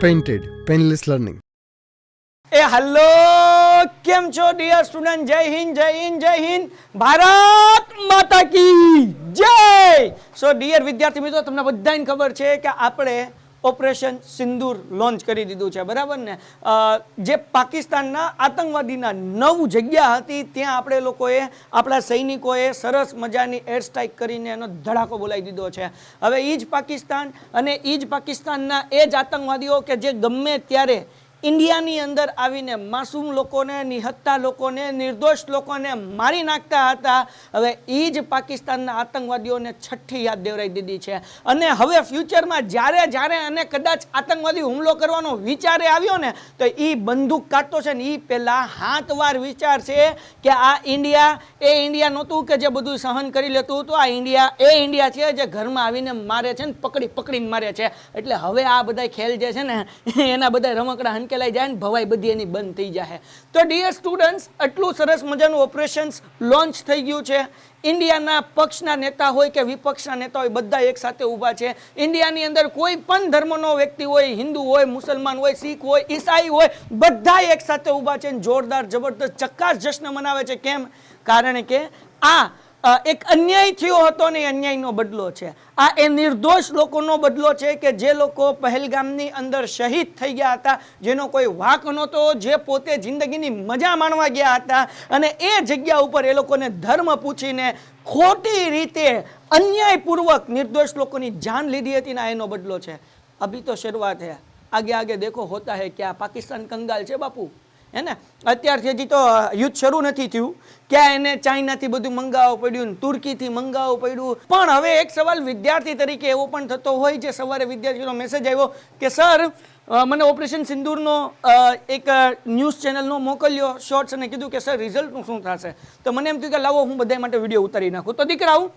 Painted, painless learning એ hello કેમ છો ડિયર સ્ટુડન્ટ જય હિન્દ જય હિન્દ જય હિન્દ. ભારત માતા કી જય! સો ડિયર વિદ્યાર્થી મિત્રો તમને બધાને ખબર છે કે આપણે ઓપરેશન સિંદૂર લોન્ચ કરી દીધું છે, બરાબર ને? જે પાકિસ્તાનના આતંકવાદીના નવ જગ્યા હતી, ત્યાં આપણે લોકોએ, આપણા સૈનિકોએ સરસ મજાની એર સ્ટ્રાઇક કરીને એનો ધડાકો બોલાવી દીધો છે. હવે એ જ પાકિસ્તાન અને એ જ પાકિસ્તાનના એ જ આતંકવાદીઓ કે જે ગમે ત્યારે ઇન્ડિયાની અંદર આવીને માસૂમ લોકોને, નિહત્તા લોકોને, નિર્દોષ લોકોને મારી નાખતા હતા. હવે એ જ પાકિસ્તાનના આતંકવાદીઓને છઠ્ઠી યાદ દેવરાઈ દીધી છે. અને હવે ફ્યુચરમાં જ્યારે જ્યારે અને કદાચ આતંકવાદી હુમલો કરવાનો વિચારે આવ્યો ને, તો એ બંદૂક કાઢતો છે ને એ પહેલાં હાથવાર વિચાર છે કે આ ઇન્ડિયા, એ ઇન્ડિયા નહોતું કે જે બધું સહન કરી લેતું હતું. આ ઇન્ડિયા, એ ઇન્ડિયા છે જે ઘરમાં આવીને મારે છે ને પકડી, પકડીને મારે છે. એટલે હવે આ બધા ખેલ જે છે ને, એના બધા રમકડા હંકેલાઈ જાય ને ભવાઈ બધી એની બંધ થઈ જાય તો ડિયર સ્ટુડન્ટ્સ આટલું સરસ મજાનું ઓપરેશન્સ લોન્ચ થઈ ગયું છે. ઇન્ડિયાના પક્ષના નેતા હોય કે વિપક્ષના નેતા હોય, બધા એક સાથે ઊભા છે. ઇન્ડિયાની અંદર કોઈ પણ ધર્મનો વ્યક્તિ હોય, હિન્દુ હોય, મુસલમાન હોય, શીખ હોય, ઈસાઈ હોય બધા એક સાથે ઊભા છે જોરદાર, જબરદસ્ત ચક્કાસ જશ્ન મનાવે છે. કેમ? કારણ કે આ એક અન્યાય થયો હતો ને અન્યાયનો બદલો છે. આ એ નિર્દોષ લોકોનો બદલો છે કે જે લોકો પહેલગામની અંદર શહીદ થઈ ગયા હતા, જેનો કોઈ વાંક નહોતો, જે પોતે જિંદગીની મજા માણવા ગયા હતા અને એ જગ્યા ઉપર એ લોકોને ધર્મ પૂછીને ખોટી રીતે અન્યાયપૂર્વક નિર્દોષ લોકોની જાન લીધી હતી ને એનો બદલો છે. અભી તો શરૂઆત હે. આગે આગે દેખો હોતા હે ક્યાં પાકિસ્તાન કંગાલ છે બાપુ? હે ને? અત્યારથી હજી તો યુદ્ધ શરૂ નથી થયું. ક્યાં એને ચાઇનાથી બધું મંગાવવું પડ્યું તુર્કીથી મંગાવવું પડ્યું. પણ હવે એક સવાલ વિદ્યાર્થી તરીકે એવો પણ થતો હોય જે સવારે વિદ્યાર્થીનો મેસેજ આવ્યો કે, સર મને ઓપરેશન સિંદૂરનો એક ન્યૂઝ ચેનલનો મોકલ્યો, શોર્ટ્સ, અને કીધું કે, સર, રિઝલ્ટનું શું થશે? તો મને એમ થયું કે, લાવો, હું બધા માટે વીડિયો ઉતારી નાખું. તો દીકરાઓ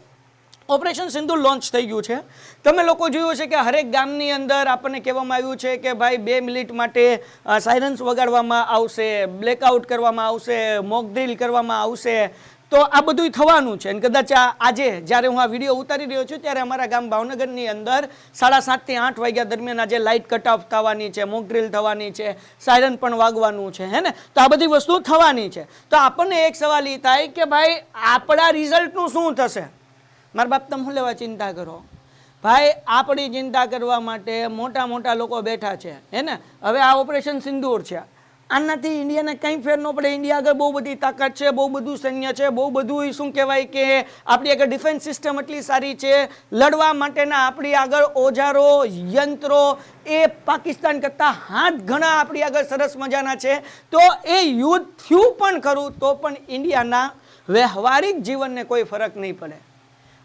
ઓપરેશન સિંધુ લોન્ચ થઈ ગયું છે. તમે લોકો જોયું છે કે હરેક ગામની અંદર આપણને કહેવામાં આવ્યું છે કે ભાઈ બે મિનિટ માટે સાયરન્સ વગાડવામાં આવશે બ્લેકઆઉટ કરવામાં આવશે મોકડ્રીલ કરવામાં આવશે. તો આ બધું થવાનું છે. અને કદાચ આજે જ્યારે હું આ વીડિયો ઉતારી રહ્યો છું ત્યારે અમારા ગામ ભાવનગરની અંદર સાડા સાતથી આઠ વાગ્યા દરમિયાન આજે લાઇટ કટ ઓફ થવાની છે મોક ડ્રીલ થવાની છે સાયરન પણ વાગવાનું છે, હે ને? તો આ બધી વસ્તુ થવાની છે. તો આપણને એક સવાલ એ થાય કે ભાઈ આપણા રિઝલ્ટનું શું થશે? મારા બાપ, તમે શું લેવા ચિંતા કરો? ભાઈ, આપણી ચિંતા કરવા માટે મોટા મોટા લોકો બેઠા છે, હે ને? હવે આ ઓપરેશન સિંદૂર છે. આનાથી ઇન્ડિયાને કંઈ ફેર ન પડે. ઇન્ડિયા આગળ બહુ બધી તાકાત છે, બહુ બધું સૈન્ય છે, બહુ બધું શું કહેવાય કે આપણી આગળ ડિફેન્સ સિસ્ટમ એટલી સારી છે. લડવા માટેના આપણી આગળ ઓજારો, યંત્રો, એ પાકિસ્તાન કરતાં હાથ ઘણા આપણી આગળ સરસ મજાના છે. તો એ યુદ્ધ થયું પણ ખરું, તો પણ ઇન્ડિયાના વ્યવહારિક જીવનને કોઈ ફરક નહીં પડે.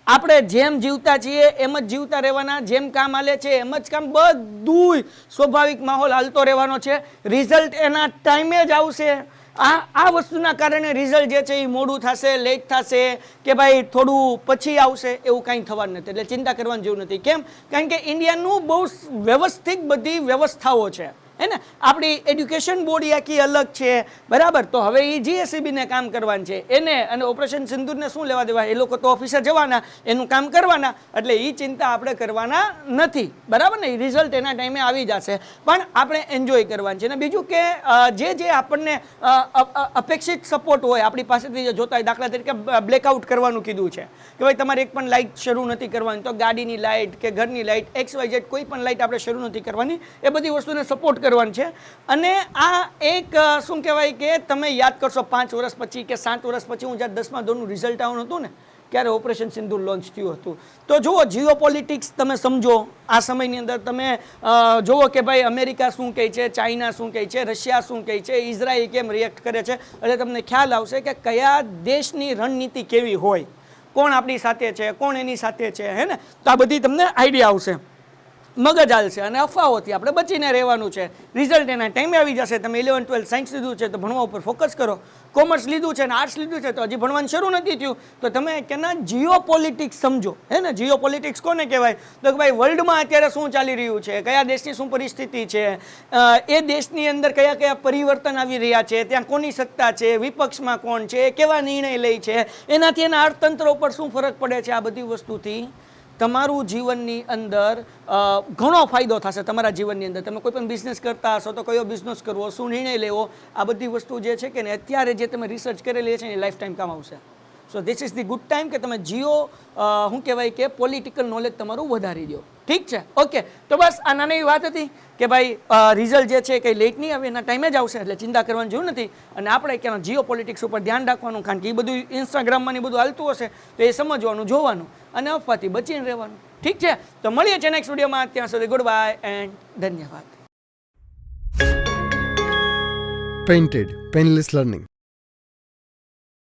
આપણે જેમ જીવતા છીએ, એમ જ જીવતા રહેવાના, જેમ કામ હાલે છે, એમ જ કામ બધું સ્વાભાવિક માહોલ હાલતો રહેવાનો છે. રિઝલ્ટ એના ટાઈમે જ આવશે. આ આ વસ્તુના કારણે રિઝલ્ટ જે છે એ મોડું થશે, લેટ થશે, કે ભાઈ થોડું પછી આવશે, એવું કાંઈ થવાનું નથી. એટલે ચિંતા કરવાની જેવું નથી. કેમ? કારણ કે ઇન્ડિયાનું બહુ વ્યવસ્થિત બધી વ્યવસ્થાઓ છે. હે ને? આપણી એડ્યુકેશન બોર્ડ આખી અલગ છે. બરાબર? તો હવે એ જીએસસીબીને કામ કરવાનું છે. એને અને ઓપરેશન સિંદૂરને શું લેવા દેવા? એ લોકો તો ઓફિસર જવાના. એનું કામ કરવાના. એટલે એ ચિંતા આપણે કરવાના નથી. બરાબર ને? રિઝલ્ટ એના ટાઈમે આવી જશે. પણ આપણે એન્જોય કરવાનું છે. અને બીજું કે જે જે આપણને અપેક્ષિત સપોર્ટ હોય, આપણી પાસેથી જે જોતા હોય, દાખલા તરીકે બ્લેકઆઉટ કરવાનું કીધું છે. કે ભાઈ તમારે એક પણ લાઇટ શરૂ નથી કરવાની. તો ગાડીની લાઇટ કે ઘરની લાઇટ એક્સ વાય ઝેડ કોઈ પણ લાઇટ આપણે શરૂ નથી કરવાની. એ બધી વસ્તુને સપોર્ટ કરવાનું છે. અને આ એક શું કહેવાય કે તમે યાદ કરશો પાંચ વર્ષ પછી કે સાત વર્ષ પછી હું જ્યારે દસમા ધોરણનું રિઝલ્ટ આવવાનું હતું ને ક્યારે ઓપરેશન સિંધુ લોન્ચ થયું હતું. તો જુઓ જીઓ પોલિટિક્સ તમે સમજો, આ સમયની અંદર તમે જુઓ કે ભાઈ અમેરિકા શું કહે છે, ચાઇના શું કહે છે, રશિયા શું કહે છે, ઇઝરાયલ કેમ રિએક્ટ કરે છે? એટલે તમને ખ્યાલ આવશે કે કયા દેશની રણનીતિ કેવી હોય, કોણ આપણી સાથે છે, કોણ એની સાથે છે, હે ને? તો આ બધી તમને આઈડિયા આવશે. મગજ હાલશે અને અફવાઓથી આપણે બચીને રહેવાનું છે. રિઝલ્ટ એના ટાઈમે આવી જશે. તમે ઇલેવન ટ્વેલ્થ સાયન્સ લીધું છે તો ભણવા ઉપર ફોકસ કરો. કોમર્સ લીધું છે અને આર્ટ્સ લીધું છે તો હજી ભણવાનું શરૂ નથી થયું. તો તમે કેના જીઓ પોલિટિક્સ સમજો. હે ને? જીઓ પોલિટિક્સ કોને કહેવાય? તો કે ભાઈ વર્લ્ડમાં અત્યારે શું ચાલી રહ્યું છે? કયા દેશની શું પરિસ્થિતિ છે? એ દેશની અંદર કયા કયા પરિવર્તન આવી રહ્યા છે? ત્યાં કોની સત્તા છે? વિપક્ષમાં કોણ છે? કેવા નિર્ણય લે છે? એનાથી એના અર્થતંત્ર ઉપર શું ફરક પડે છે આ બધી વસ્તુથી? તમારું જીવનની અંદર ઘણો ફાયદો થશે તમારા જીવનની અંદર. તમે કોઈ પણ બિઝનેસ કરતા હશો તો કયો બિઝનેસ કરવો, શું નિર્ણય લેવો, આ બધી વસ્તુ જે છે કે ને અત્યારે જે તમે રિસર્ચ કરેલી છે એ લાઈફ ટાઈમ કામ આવશે. So this is the good time કે તમે જીઓ શું કહેવાય કે પોલિટિકલ નોલેજ તમારું વધારી દો. ઠીક છે? ઓકે તો બસ આ નાની વાત હતી કે ભાઈ રિઝલ્ટ જે છે કંઈ લેટ નહીં આવે, એના ટાઈમે જ આવશે એટલે ચિંતા કરવાની જરૂર નથી. અને આપણે ક્યાં જીઓ પોલિટિક્સ ઉપર ધ્યાન રાખવાનું, કારણ કે એ બધું ઇન્સ્ટાગ્રામમાં ને બધું હાલતું હશે, તો એ સમજવાનું, જોવાનું અને અફવાથી બચીને રહેવાનું. ઠીક છે? તો મળીએ છીએ નેક્સ્ટ વિડીયોમાં ત્યાં સુધી ગુડ બાય એન્ડ ધન્યવાદ. Painted painless Learning.